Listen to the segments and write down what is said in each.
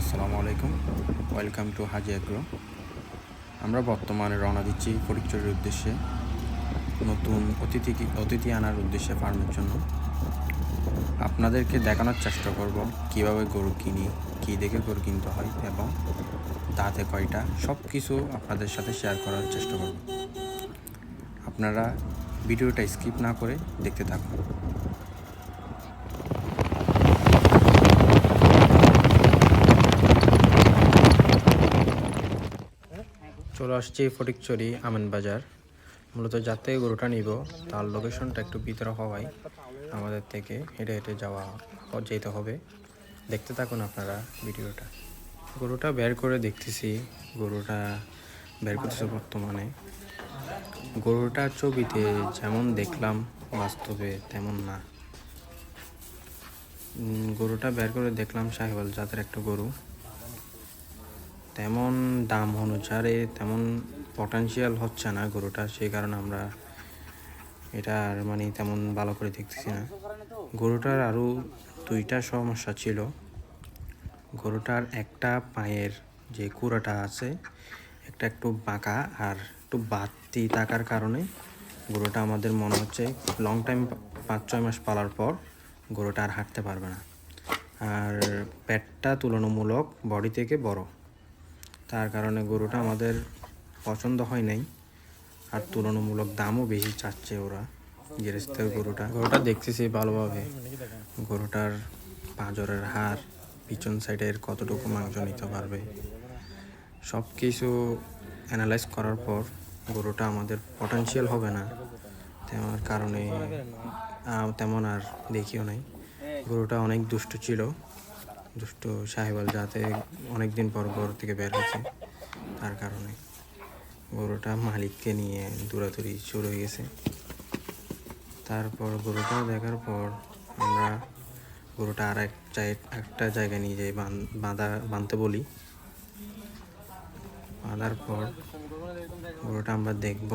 আসসালামু আলাইকুম। Welcome to Haji agro আমরা বর্তমানে রওনা দিচ্ছি ফটিকচুরির উদ্দেশ্যে। নতুন অতিথি অতিথি আনার উদ্দেশ্যে ফার্মের জন্য। আপনাদেরকে দেখানোর চেষ্টা করব কীভাবে গরু কিনি, কী দেখে গরু কিনতে হয় এবং তাতে কয়টা সব কিছু আপনাদের সাথে শেয়ার করার চেষ্টা করব। আপনারা ভিডিওটা স্কিপ না করে দেখতে থাকুন। চলে আসছি ফটিকচুরি আমেন বাজার। মূলত যার থেকে গরুটা নিব, তার লোকেশনটা একটু ভিতরে হওয়ায় আমাদের থেকে হেঁটে হেঁটে যাওয়া যেতে হবে। দেখতে থাকুন আপনারা ভিডিওটা। গরুটা বের করে দেখতেছি, গরুটা বের করতেছে বর্তমানে। গরুটা ছবিতে যেমন দেখলাম, বাস্তবে তেমন না। গরুটা বের করে দেখলাম সাহেবাল জাতের একটা গরু। তেমন দাম অনুসারে তেমন পটেনশিয়াল হচ্ছে না গরুটা, সেই কারণে আমরা এটা আর মানে তেমন ভালো করে দেখতেছি না। গরুটার আরও দুইটা সমস্যা ছিল। গরুটার একটা পায়ের যে কুড়াটা আছে, একটা একটু বাঁকা আর একটু বাড়তি থাকার কারণে গরুটা আমাদের মনে হচ্ছে লং টাইম পাঁচ, ছয় মাস পালার পর গরুটা আর হাঁটতে পারবে না। আর পেটটা তুলনামূলক বডি থেকে বড়। তার কারণে গরুটা আমাদের পছন্দ হয় নাই। আর তুলনামূলক দামও বেশি চাচ্ছে ওরা গেরেস্তের গরুটা। গরুটা দেখতেছি ভালোভাবে। গরুটার পাঁজরের হাড় পিছন সাইডের কতটুকু মাংস নিতে পারবে। সব কিছু অ্যানালাইজ করার পর গরুটা আমাদের পটেনশিয়াল হবে না। তেমন কারণে তেমন আর দেখিও নাই। গরুটা অনেক দুষ্ট ছিল। দুষ্ট সাহেবাল যাতে অনেক দিন পর ঘর থেকে বের হয়েছে, তার কারণে। গরুটা মালিককে নিয়ে দৌড়াদৌড়ি শুরু হয়ে গেছে। তারপর গরুটা দেখার পর আমরা গরুটা আর এক একটা জায়গায় নিয়ে যাই বাঁধা, বাঁধতে বলি। বাঁধার পর গরুটা আমরা দেখব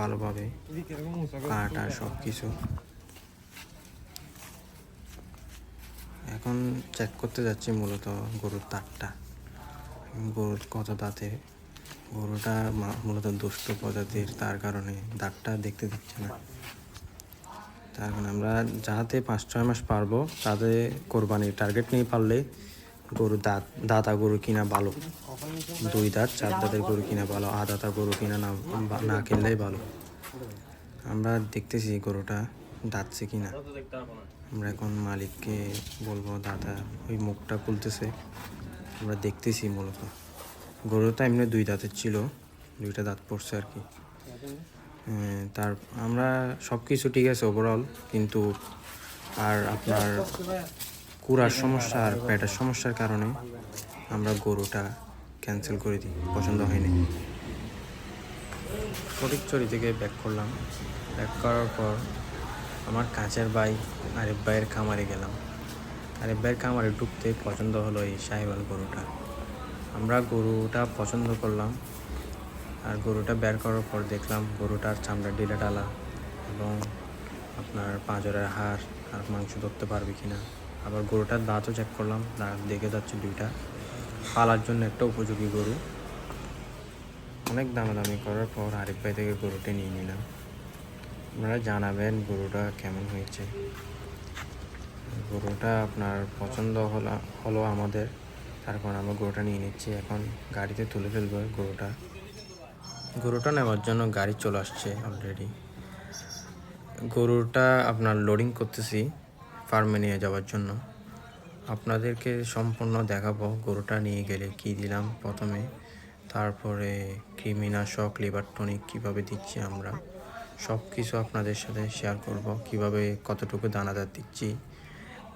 ভালোভাবে কাটা সব কিছু এখন চেক করতে যাচ্ছি মূলত গরুর দাঁতটা। গরুর কত দাঁতে গরুটা মূলত দুষ্ট প্রজাতির, তার কারণে দাঁতটা দেখতে দিচ্ছে না। তার কারণে আমরা যাতে পাঁচ ছয় মাস পারব তাতে কোরবানির টার্গেট নিয়ে পারলে গরু দাঁত, দাঁতা গরু কিনা ভালো। দুই দাঁত, চার দাঁতের গরু কিনা ভালো আ দাঁতা গরু কিনা না না কিনলেই ভালো। আমরা দেখতেছি গরুটা দাঁতছে কি না? আমরা এখন মালিককে বলব দাদা ওই মুখটা খুলতেছে। আমরা দেখতেছি মূলত। গরু তো এমনি দুই দাঁতের ছিল দুইটা দাঁত পড়ছে আর কি। হ্যাঁ, তার আমরা সব কিছু ঠিক আছে ওভারঅল কিন্তু আর আপনার কুড়ার সমস্যা আর পেটের সমস্যার কারণে আমরা গরুটা ক্যান্সেল করে দিই পছন্দ হয়নি। ফটিকচুরি থেকে ব্যাক করলাম। ব্যাক করার পর আমার কাছের ভাই আরিফ ভাইয়ের খামারে গেলাম। আরিফ ভাইয়ের খামারে ঢুকতে পছন্দ হলো এই সাহেবাল গরুটা। আমরা গরুটা পছন্দ করলাম আর গরুটা বের করার পর দেখলাম গরুটার চামড়া ডিলা ডালা এবং আপনার পাঁজরের হাড় আর মাংস ধরতে পারবে কি না আবার গরুটার দাঁতও চেক করলাম, দাঁত দেখে যাচ্ছে দুইটা। পালার জন্য একটা উপযোগী গরু। অনেক দামাদামি করার পর আরিফ ভাই থেকে গরুটা নিয়ে নিলাম। আপনারা জানাবেন গরুটা কেমন হয়েছে। গরুটা আপনার পছন্দ হলো হলো আমাদের। তারপর আমরা গরুটা নিয়ে নিচ্ছি। এখন গাড়িতে তুলে ফেলব গরুটা। গরুটা নেওয়ার জন্য গাড়ি চলে আসছে অলরেডি গরুটা আপনার লোডিং করতেছি ফার্মে নিয়ে যাওয়ার জন্য। আপনাদেরকে সম্পূর্ণ দেখাবো গরুটা নিয়ে গেলে কি দিলাম প্রথমে। তারপরে কৃমিনাশক লিভার টনিক কীভাবে দিচ্ছি আমরা। সব কিছু আপনাদের সাথে শেয়ার করব। কীভাবে কতটুকু দানাদার দিচ্ছি,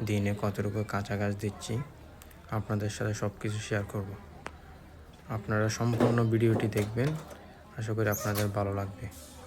দিনে কতটুকু কাঁচা গাছ দিচ্ছি, আপনাদের সাথে সব কিছু শেয়ার করব। আপনারা সম্পূর্ণ ভিডিওটি দেখবেন। আশা করি আপনাদের ভালো লাগবে।